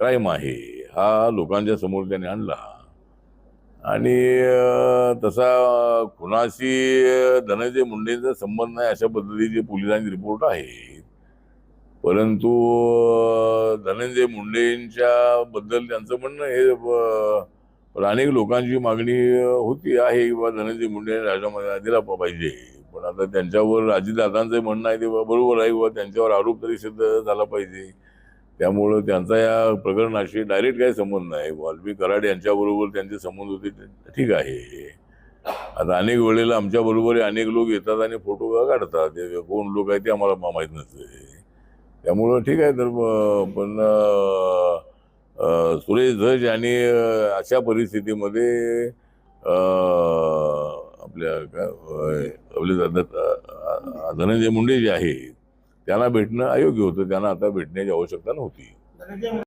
Crime आहे. हा लोकांच्या समोर त्याने आणला. आणि तसा कुणाशी धनंजय मुंडेंचा संबंध नाही अशा पद्धतीचे पोलिसांचे रिपोर्ट आहेत परंतु धनंजय मुंडेंच्या बद्दल त्यांचं म्हणणं हे अनेक लोकांची मागणी होती आहे किंवा धनंजय मुंडे राजामध्ये राजीनामा दिला पाहिजे. पण आता त्यांच्यावर अजितदादांचं म्हणणं आहे ते बरोबर आहे किंवा त्यांच्यावर आरोप तरी सिद्ध झाला पाहिजे. त्यामुळं त्यांचा या प्रकरणाशी डायरेक्ट काही संबंध नाही. वाल्मी कराड यांच्याबरोबर त्यांचे संबंध होते ठीक आहे. आता अनेक वेळेला आमच्याबरोबर अनेक लोक येतात आणि फोटो काढतात. कोण लोक आहेत ते आम्हाला माहीत नसते. त्यामुळं ठीक आहे. तर पण सुरेश धज यांनी अशा परिस्थितीमध्ये आपल्या काय आपले धनंजय मुंडे जे आहेत त्यांना भेटणं अयोग्य होतं. त्यांना आता भेटण्याची आवश्यकता नव्हती.